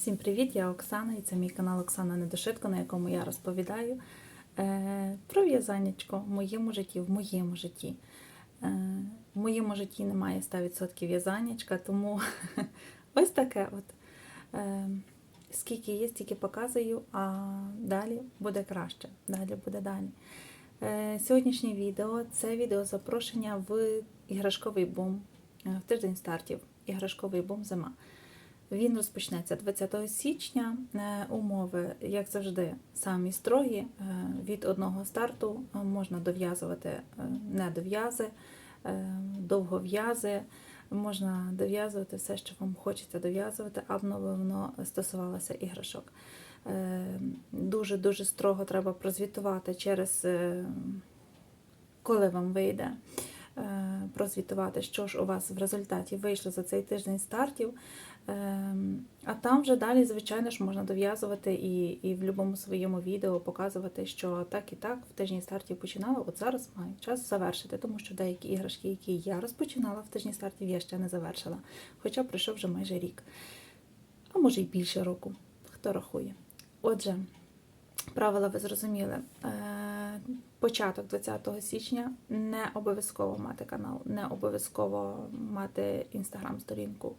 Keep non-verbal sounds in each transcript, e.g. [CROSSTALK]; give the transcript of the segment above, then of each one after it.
Всім привіт! Я Оксана і це мій канал Оксана Недошитко, на якому я розповідаю е, про в'язаннячко в моєму житті, в моєму житті. Е, в моєму житті немає 100% в'язаннячка, тому [LAUGHS] ось таке от. Е, скільки є, стільки показую, а далі буде краще. Далі буде далі. Сьогоднішнє відео це відео запрошення в іграшковий бум в тиждень стартів. Іграшковий бум зима. Він розпочнеться 20 січня. Е, Умови, як завжди, самі строгі. Е, Від одного старту е, можна дов'язувати недов'язи, довгов'язи. Можна дов'язувати все, що вам хочеться дов'язувати, аби воно стосувалося іграшок. Дуже-дуже строго треба прозвітувати через коли вам вийде. Е, Прозвітувати, що ж у вас в результаті вийшло за цей тиждень стартів. Ем, А там вже далі, звичайно ж, можна дов'язувати і, і в будь-якому своєму відео показувати, що так і так в тижні стартів починала. От зараз маю час завершити, тому що деякі іграшки, які я розпочинала в тижні стартів, я ще не завершила. Хоча пройшов вже майже рік. А може й більше року. Хто рахує? Отже, правила ви зрозуміли. Е, Початок 20 січня не обов'язково мати канал, не обов'язково мати інстаграм-сторінку.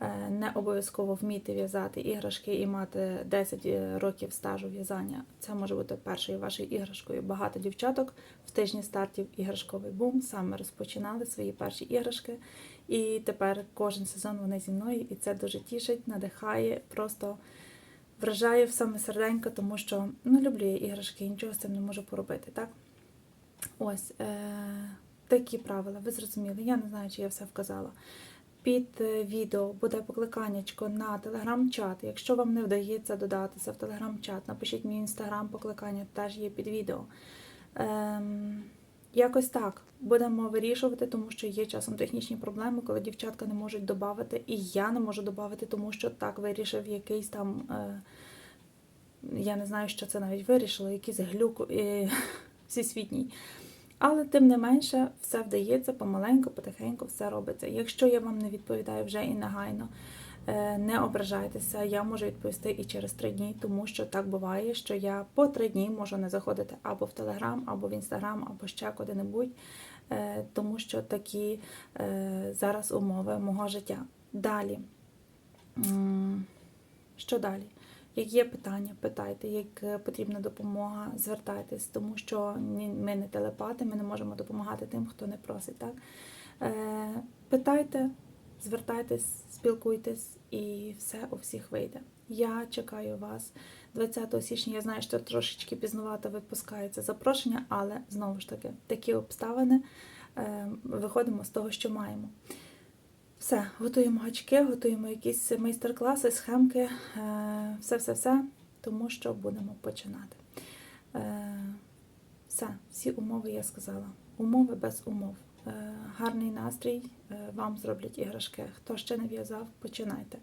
Е, Не обов'язково вміти в'язати іграшки і мати 10 років стажу в'язання. Це може бути першою вашою іграшкою. Багато дівчаток в тижні стартів іграшковий бум саме розпочинали свої перші іграшки. І тепер кожен сезон вони зі мною, і це дуже тішить, надихає, просто вражає в саме серденько, тому що ну, люблю я іграшки, нічого з цим не можу поробити. так? Ось е- такі правила, ви зрозуміли. Я не знаю, чи я все вказала. Під е, відео буде покликаннячко на телеграм-чат. Якщо вам не вдається додатися в телеграм-чат, напишіть мій інстаграм, покликання теж є під відео. Ем, якось так будемо вирішувати, тому що є часом технічні проблеми, коли дівчатка не можуть додати, і я не можу додати, тому що так вирішив якийсь там. Е, я не знаю, що це навіть вирішило, якийсь глюк е, [LAUGHS] всесвітній. Але тим не менше, все вдається помаленьку, потихеньку все робиться. Якщо я вам не відповідаю вже і негайно, не ображайтеся, я можу відповісти і через три дні, тому що так буває, що я по три дні можу не заходити або в Телеграм, або в Інстаграм, або ще куди-небудь, е, тому що такі е, зараз умови мого життя. Далі. Що далі? Як є питання, питайте, як е, потрібна допомога, звертайтесь, тому що ми не телепати, ми не можемо допомагати тим, хто не просить. Так? Е, питайте, звертайтесь, спілкуйтесь, і все у всіх вийде. Я чекаю вас 20 січня. Я знаю, що трошечки пізнувато випускається запрошення, але знову ж таки, такі обставини е, виходимо з того, що маємо. Все, готуємо гачки, готуємо якісь майстер-класи, схемки, е, все-все-все, тому що будемо починати. Е, Все, всі умови я сказала. Умови без умов. Е, Гарний настрій е, вам зроблять іграшки. Хто ще не в'язав, починайте.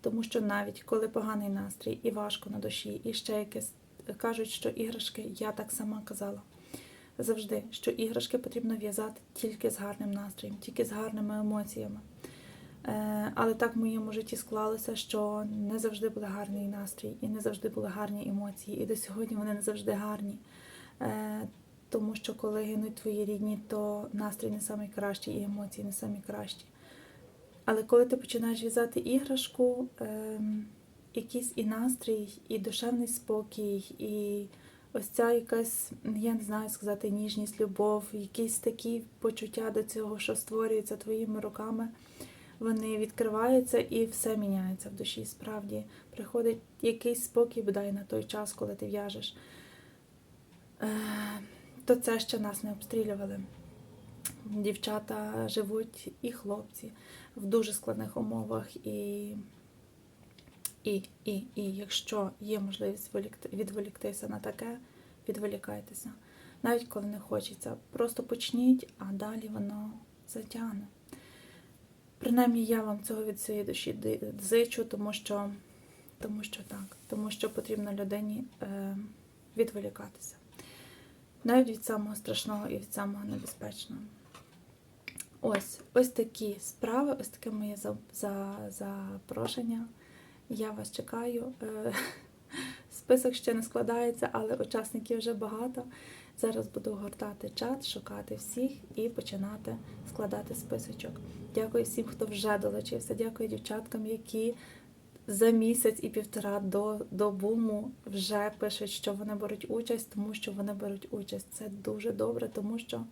Тому що навіть коли поганий настрій і важко на душі, і ще якесь кажуть, що іграшки, я так сама казала завжди, що іграшки потрібно в'язати тільки з гарним настроєм, тільки з гарними емоціями. Е, Але так в моєму житті склалося, що не завжди був гарний настрій, і не завжди були гарні емоції, і до сьогодні вони не завжди гарні. Е, Тому що коли гинуть твої рідні, то настрій не найкращий і емоції не самі кращі. Але коли ти починаєш в'язати іграшку, ем, якийсь і настрій, і душевний спокій, і ось ця якась, я не знаю сказати, ніжність, любов, якісь такі почуття до цього, що створюється твоїми руками, вони відкриваються і все міняється в душі. Справді приходить якийсь спокій, бодай на той час, коли ти в'яжеш. Е, То це ще нас не обстрілювали. Дівчата живуть і хлопці в дуже складних умовах, і, і, і, і якщо є можливість відволікти- відволіктися на таке, відволікайтеся. Навіть коли не хочеться, просто почніть, а далі воно затягне. Принаймні я вам цього від своєї душі зичу, тому що, тому що так, тому що потрібно людині е, відволікатися. Навіть від самого страшного і від самого небезпечного. Ось, ось такі справи, ось таке моє за- за- запрошення. Я вас чекаю. Е, [LAUGHS] Список ще не складається, але учасників вже багато. Зараз буду гортати чат, шукати всіх і починати складати списочок. Дякую всім, хто вже долучився. Дякую дівчаткам, які за місяць і півтора до, до буму вже пишуть, що вони беруть участь, тому що вони беруть участь. Це дуже добре, тому що,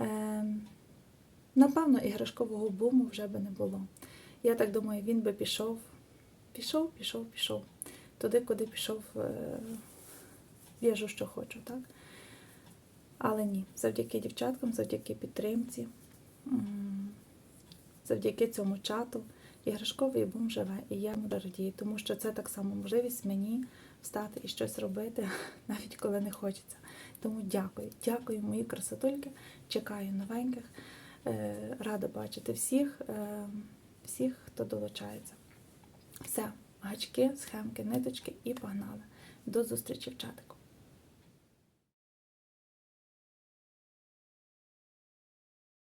е, напевно, іграшкового буму вже би не було. Я так думаю, він би пішов, пішов, пішов, пішов. Туди, куди пішов, е, в'яжу, що хочу, так? Але ні, завдяки дівчаткам, завдяки підтримці, завдяки цьому чату іграшковий бум живе, і я йому радію, тому що це так само можливість мені встати і щось робити, [LAUGHS] навіть коли не хочеться. Тому дякую, дякую, мої красотульки. Чекаю новеньких. Е, Рада бачити всіх, е, всіх, хто долучається. Все, гачки, схемки, ниточки і погнали. До зустрічі в чатику.